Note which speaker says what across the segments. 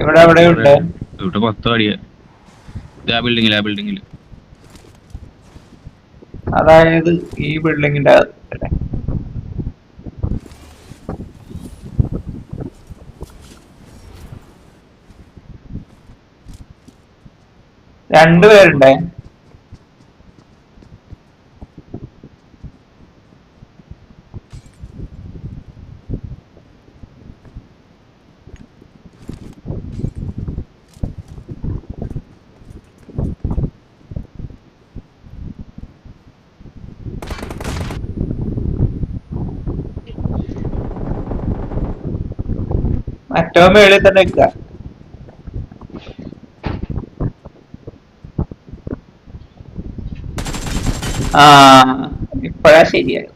Speaker 1: ഇവിടെ എവിടെ ഉണ്ട്?
Speaker 2: ഇവിടെ പത്ത് അടിയ ആ ബിൽഡിങ്ങിൽ ആ ബിൽഡിങ്ങിൽ
Speaker 1: അതായത് ഈ ബിൽഡിങ്ങിന്റെ രണ്ടുപേരുണ്ടേ? മറ്റോ മേളിൽ തന്നെ നിൽക്കുക ആ ഇപ്പഴാ ശരിയായത്.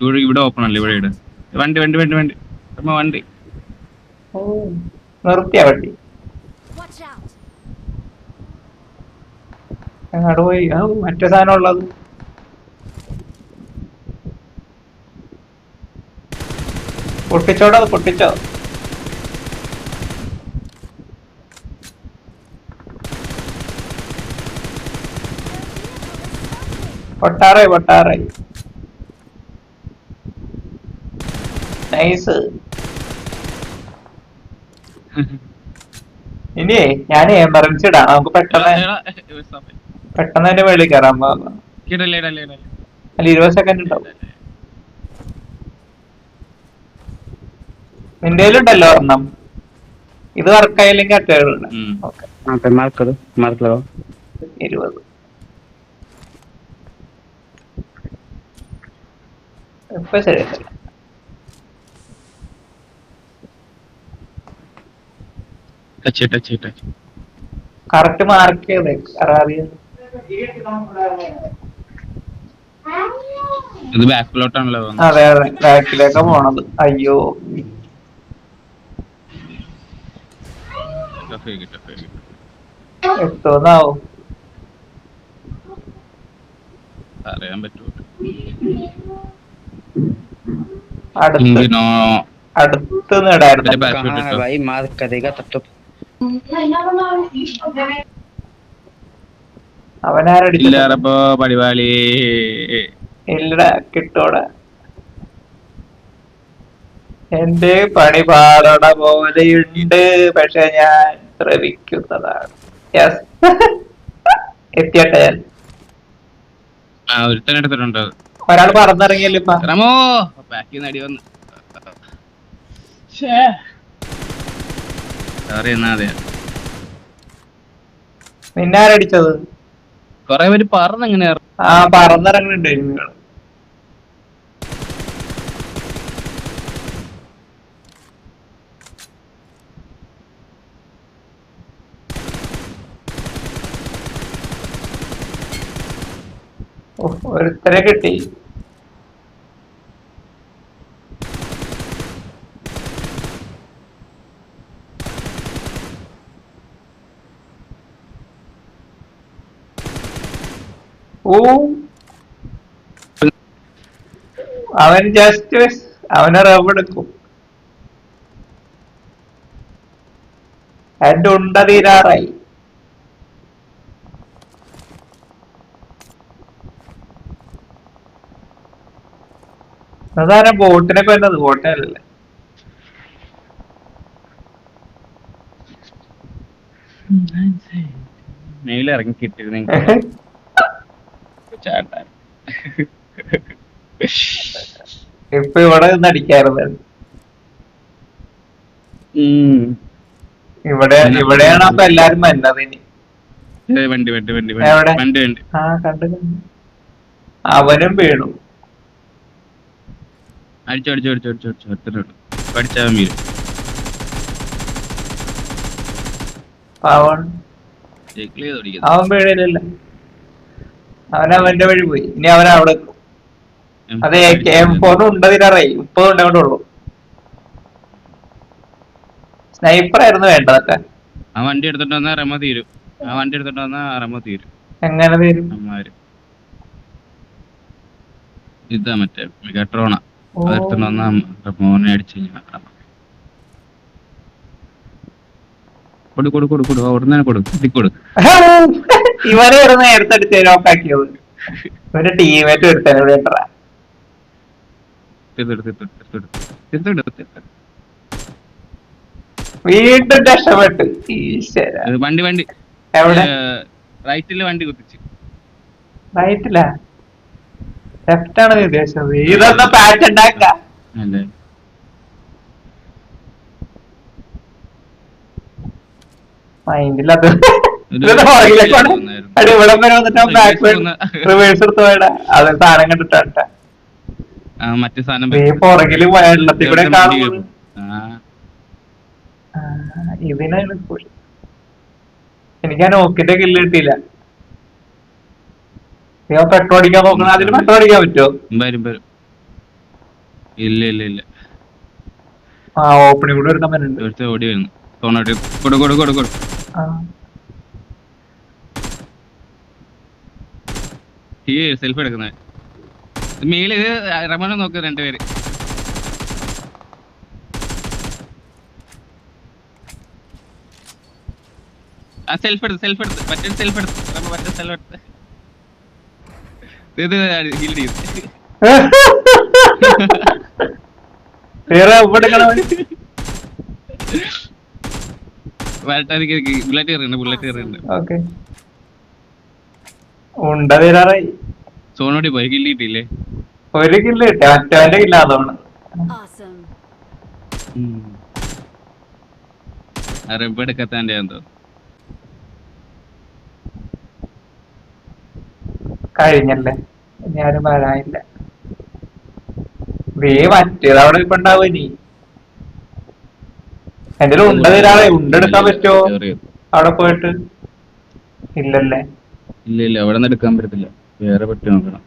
Speaker 2: ഇവിടെ ഇവിടെ ഓപ്പൺ അല്ലേ? ഇവിടെ ഇവിടെ വണ്ടി വണ്ടി വണ്ടി വണ്ടി. വണ്ടി.
Speaker 1: ഓ നിർത്തിയ വണ്ടി.
Speaker 3: Watch out!
Speaker 1: അങ്ങോട്ട് പോയി. മറ്റേ സാധനം ഉള്ളത്. പൊട്ടിച്ചോടോ പൊട്ടിച്ചോ. പൊട്ടാറായി പൊട്ടാറായി നൈസ്. ഇനിയേ ഞാൻ എമർജൻസി ഇടാം. നമുക്ക് പെട്ടെന്ന് പെട്ടെന്ന് തന്നെ വെളിയിൽ കയറാൻ അല്ല ഇരുപത് സെക്കൻഡ് ഉണ്ടാവും. നിന്റെ കയ്യിലുണ്ടല്ലോ ഒരെണ്ണം. ഇത് വർക്കായില്ലെങ്കിൽ അറ്റേഴുണ്ട്
Speaker 4: മാർക്ക് മാർക്ക്
Speaker 1: ഇരുപത്.
Speaker 2: ടച്ച് ടച്ച്
Speaker 1: കറക്റ്റ് മാർക്ക് ചെയ്തേ
Speaker 2: അറാറിയ
Speaker 1: അതെ അതെ. ബാക്കിലേക്കാ പോണത്. അയ്യോ.
Speaker 2: ടഫേ ടഫേ
Speaker 1: എത്തോന്നാവും
Speaker 2: അറിയാൻ പറ്റുമോ
Speaker 1: അടുത്ത്
Speaker 2: അവനാരടിപ്പോ പടിവാളി
Speaker 1: ഇല്ലടാ കിട്ടോടാ എന്റെ പണി പാറട പോലെയുണ്ട് പക്ഷെ ഞാൻ ശ്രമിക്കുന്നതാണ് യെസ് എത്തിയട്ടെ ഞാൻ ഒരാൾ പറന്നിറങ്ങിയല്ലോ ഇപ്പൊ.
Speaker 2: റമോ ബാക്കിൽ നിന്ന് അടി വന്ന്. സോറി എന്നാ അതെ.
Speaker 1: നിന്നെ ആരടിച്ചത്
Speaker 2: കൊറേ പേര് പറഞ്ഞെങ്ങനെ
Speaker 1: ആ പറന്നിറങ്ങുന്നുണ്ട് നിങ്ങൾ ഓ, ഒരുത്തരെ കിട്ടി. ഓ അവൻ ജസ്റ്റ് അവനെ റവെടുക്കും എന്റെ ഉണ്ട തീരാറായി. അതാരാ ബോട്ടിനെ കൊന്നത്? ബോട്ടല്ലേ
Speaker 2: മെയിൽ ഇറങ്ങി കിട്ടിയിരുന്നെങ്കിൽ ചാട്ടാൻ
Speaker 1: ഇപ്പൊ ഇവിടെ നിന്ന് അടിക്കാറുണ്ട്. ഇവിടെ ഇവിടെയാണ് അപ്പൊ എല്ലാരും വന്നത് ഇനി.
Speaker 2: വണ്ടി വണ്ടി വണ്ടി വണ്ടി. വണ്ടി
Speaker 1: അവനും വീണു.
Speaker 2: അടിച്ചു അടിച്ചു അടിച്ചു അടിച്ചു അടിച്ചു. ഒരുത്തനോട് പഠിച്ചാൽ വീരും
Speaker 1: അവൻ അവന്റെ വഴി പോയി. ഇനി അവൻ അവിടെ അതെ എം ഫോറും ഉണ്ട് തീരാറായി മുപ്പത് ഉണ്ട് കൊണ്ടുള്ളൂ സ്നൈപ്പർ ആയിരുന്നു വേണ്ടതൊക്കെ.
Speaker 2: ആ വണ്ടി എടുത്തിട്ട് വന്നാ റമ തീരും. ആ വണ്ടി എടുത്തിട്ട് വന്നാ റമ തീരും.
Speaker 1: എങ്ങനെ തീരും?
Speaker 2: ഇതാ മറ്റേ മെഗാട്രോണ. അതെടുത്തോണ്ട് വന്നാ മോനെ അടിച്ചു കൊടു കൊടു കൊടു കൊടു. കൊടു ഉടനെ കൊടു കൊടു
Speaker 1: ഇവരെ ഒരു നേരത്തെ എടുത്ത് ലോക്കാക്കിയത് ഒരു ടീമേറ്റ് എടുത്തേ വീണ്ടും രക്ഷപ്പെട്ടു.
Speaker 2: വണ്ടി വണ്ടി. റൈറ്റിൽ വണ്ടി കുത്തിച്ചു.
Speaker 1: റൈറ്റില്ല ഇതൊന്നും ഉദ്ദേശിച്ചത് ഇതൊന്ന് പാച്ച് ഉണ്ടാക്ക
Speaker 2: മൈൻഡിൽ
Speaker 1: അടി ഇവിടെ വരെ വന്നിട്ട്
Speaker 2: Reverse
Speaker 1: ബാക്ക് റിവേഴ്സ് എടുത്ത് പോയടാ. അത് സാധനം കണ്ടിട്ടാ
Speaker 2: ആ മറ്റേ സാധനം
Speaker 1: പുറകിൽ വെള്ളത്തിൽ കൂടെ ഇതിനാണ് എനിക്ക് ആ നോക്കിന്റെ കില്ല് കിട്ടിയില്ല. നീ പെട്രോൾ അടിക്കാൻ നോക്കണം അതിന് പെട്രോൾ അടിക്കാൻ പറ്റുമോ?
Speaker 2: വരും വരും. ഇല്ല ഇല്ല ഇല്ല.
Speaker 1: ആ ഓപ്പണിംഗ് കൂടെ എടുക്കാൻ പറ്റുന്നുണ്ട്
Speaker 2: ഒരുത്ത ഓടി വരുന്നു. തോന്നോട്ട് കൊടു കൊടു കൊടു കൊടു. ഈ സെൽഫി എടുക്കുന്നത് മേൽ റമണ നോക്ക് രണ്ടുപേര് ആ സെൽഫ് എടുത്ത് സെൽഫ് എടുത്ത്. മറ്റൊരു സെൽഫ് എടുത്ത്. റമ മറ്റേ സെൽഫ് എടുത്ത് ഇത് ഹീൽ ചെയ്ത്
Speaker 1: വേറെ എവിടെ എടുക്കണം അവന്?
Speaker 2: വരട്ടെ ബുള്ളറ്റ് കയറിയുണ്ട് ബുള്ളറ്റ് കയറിയുണ്ട്
Speaker 1: ഓക്കെ ഉണ്ട തീരാറായി
Speaker 2: സോണോടി പോയി കില്ല് കിട്ടിയില്ലേ
Speaker 1: ഒരു കില്ല് കിട്ടി മറ്റവന്റെ കില്ല അതാണ്
Speaker 3: Awesome.
Speaker 2: റബ്ബ് എടുക്കത്താന്റെ എന്തോ
Speaker 1: കഴിഞ്ഞല്ലേ? ഞാനും വരാനില്ല. വേ മറ്റേത് അവിടെ ഇപ്പൊ ഉണ്ടാവും ഇനി? എന്റെ ഉണ്ട തരാളെ ഉണ്ടെടുക്കാൻ പറ്റുമോ? അവിടെ പോയിട്ട്? ഇല്ലല്ലേ?
Speaker 2: ഇല്ല ഇല്ല. അവിടെ നിന്ന് എടുക്കാൻ പറ്റത്തില്ല. വേറെ പറ്റി നോക്കണം.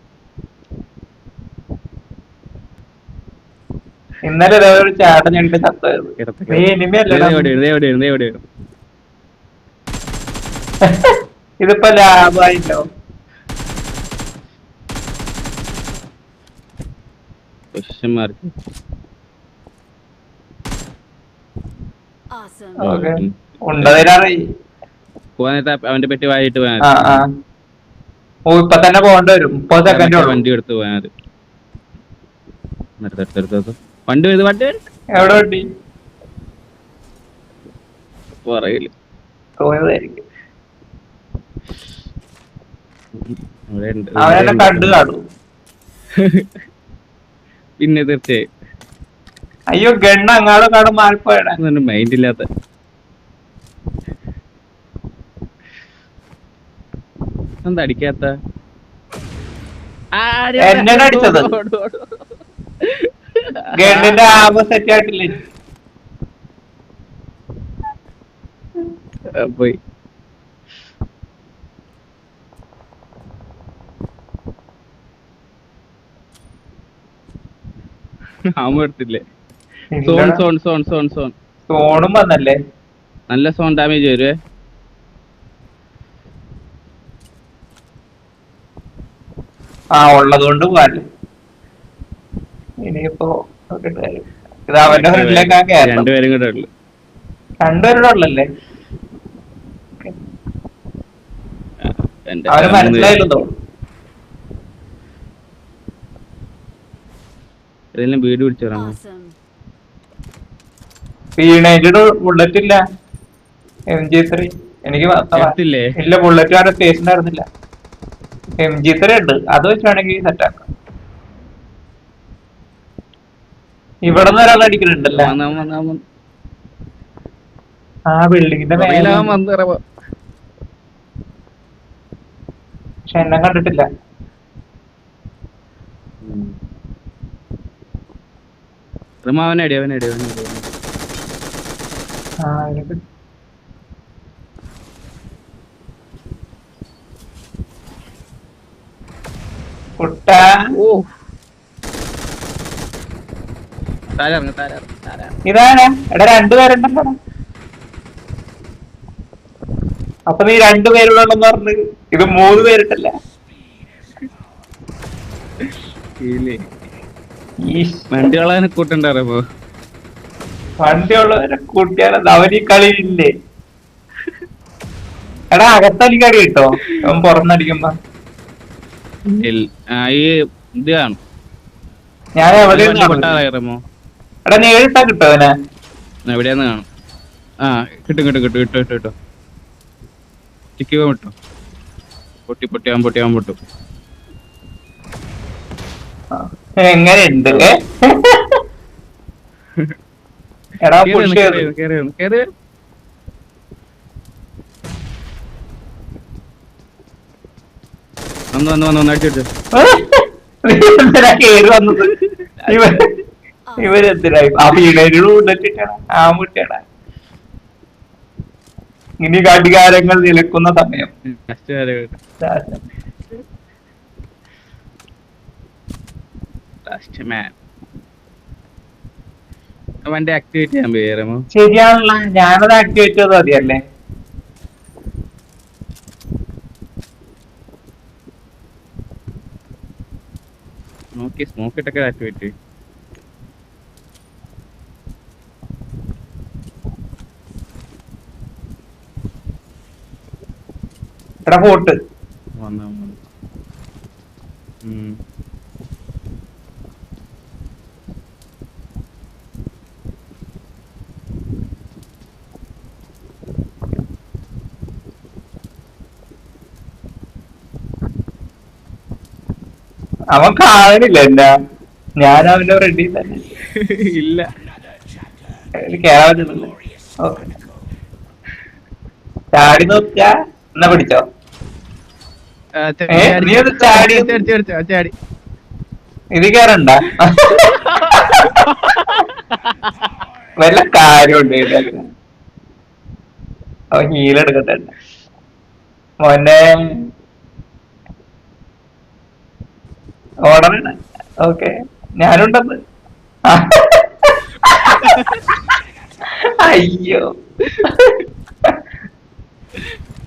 Speaker 1: ഇന്നലെ ഒരു ചേട്ടൻ
Speaker 2: ഞണ്ട് ചത്തായിരുന്നു.
Speaker 1: ഇതിപ്പോ ലാഭായില്ലോ.
Speaker 2: Question മാർക്ക് അവന്റെ പെട്ടി വായിട്ട്
Speaker 1: ആ ആ. ഓ ഇപ്പൊ തന്നെ പോകേണ്ടി വരും. മുപ്പത് സെക്കൻഡ്
Speaker 2: വണ്ടി എടുത്ത് പോയാൽ. വണ്ടി വരുത് വണ്ടി.
Speaker 1: എവിടെ വണ്ടി?
Speaker 2: ഉണ്ട്.
Speaker 1: കണ്ടു കാണും.
Speaker 2: പിന്നെ തീർച്ചയായും.
Speaker 1: അയ്യോ ഗണ്ണ അങ്ങാടും കാണും മാറിപ്പോയടാ.
Speaker 2: മൈൻഡ് ഇല്ലാത്ത എന്താ അടിക്കാത്ത?
Speaker 1: അടിച്ചത്. ഗണ്ണിന്റെ ആമ സെറ്റ് ആയിട്ടില്ലേ?
Speaker 2: പോയി. ആമ എടുത്തില്ലേ? Zone zone zone zone zone.
Speaker 1: സോണും വന്നല്ലേ?
Speaker 2: നല്ല സോൺ ഡാമേജ് വരുവേ.
Speaker 1: ആ ഉള്ളതുകൊണ്ട് പോവാല്ലേ ഇനിയിപ്പോ നോക്കിയിട്ട് കാര്യം. ഇത് അവന്റെ ഫ്രണ്ടിലേക്കാ കയറണം
Speaker 2: രണ്ടുപേരും കൂടെ ഉള്ളു.
Speaker 1: രണ്ടുപേരുടെ ഉള്ളല്ലേ?
Speaker 2: എന്റെ
Speaker 1: അവന്
Speaker 2: ഏതെങ്കിലും വീട് പിടിച്ചു
Speaker 1: ബുള്ളറ്റ് ഇല്ല. എം ജി ത്രീ എനിക്ക് വ- ഇല്ല ബുള്ളറ്റ് വേറെ സ്റ്റേഷൻ ആയിരുന്നില്ല എം ജി ത്രീ ഉണ്ട്. അത് വെച്ച് വേണമെങ്കിൽ സെറ്റ് ആക്കാം. ഇവിടെ നിന്ന് ഒരാൾ അടിക്കുന്നുണ്ടല്ലേ? ആ ബിൽഡിങ്ങിന്റെ. പക്ഷെ എന്നെ കണ്ടിട്ടില്ല
Speaker 2: ഉം. റിമ അവനെ അടി അവനെ അടി അവനെ അടി അവനെ അടി.
Speaker 1: ആ എനിക്ക് കുട്ട
Speaker 2: താഴെ ഇറങ്ങ് ഇറങ്ങ്.
Speaker 1: ഇതാരാ? എടാ രണ്ടുപേരുണ്ടല്ലോ അപ്പൊ നീ രണ്ടുപേരുള്ളതെന്ന് പറഞ്ഞു ഇത് മൂന്ന് പേരിട്ടല്ലേ?
Speaker 2: ഇല്ലേ.
Speaker 1: ഈ
Speaker 2: വണ്ടികളെ വണ്ടി
Speaker 1: വണ്ടിയുള്ളവരെ കൂട്ടിയാൽ അവർ ഈ കളിയില്ലേ? എടാ അകത്തടിക്കടി കിട്ടോ? അവൻ പുറന്നടിക്കുമ്പോ.
Speaker 2: ഈ ഇത് കാണും.
Speaker 1: ഞാൻ എവിടെ
Speaker 2: പൊട്ടാറായിരമോ
Speaker 1: എടാ നീ എഴുത്താ കിട്ടോ അവനെ?
Speaker 2: എവിടെയാന്ന് കാണും. ആ കിട്ടും കിട്ടും കിട്ടും കിട്ടും കിട്ടും കിട്ടും. ടിക്ക് കിട്ടും പൊട്ടി പൊട്ടിയാൻ പൊട്ടിയാൻ പൊട്ടും
Speaker 1: എങ്ങനെയുണ്ട്? എടാ പുഷ്
Speaker 2: വന്ന്, കേറി വന്ന്, വന്നു. വന്ന്,
Speaker 1: കേറി വന്നത്? ഇവരെന്തിനായി ആ. വീണൊരു ഉണ്ടിട്ടാണ് ആ മുട്ടിയാടാ ഇനി കടികാരങ്ങൾ നിലക്കുന്ന സമയം.
Speaker 2: ലാസ്റ്റ് മാൻ അവന്റെ ആക്ടിവേറ്റ് ചെയ്യാൻ പേരമോ
Speaker 1: ശരിയാണല്ല ഞാനത് ആക്ടിവേറ്റ് ചെയ്തത് മതിയല്ലേ?
Speaker 2: നോക്കി സ്മോക്ക് ഇട്ടൊക്കെ ആക്ടിവേറ്റ്
Speaker 1: എടാ പോട്ട്.
Speaker 2: വന്ന.
Speaker 1: അവൻ കാണണില്ല എന്നാ. ഞാൻ അവന്റെ റെഡി തന്നെ.
Speaker 2: ഇല്ല.
Speaker 1: കേറാൻ പറ്റുന്നില്ല. ചാടി നോക്ക എന്നാ പിടിച്ചോ?
Speaker 2: ചാടി.
Speaker 1: ഇത് കേറണ്ട. വല്ല കാര്യമുണ്ട് ഹീലെടുക്കട്ടെ മോനെ. ഓർഡറാണ് ഓക്കെ ഞാനുണ്ടെന്ന്? അയ്യോ.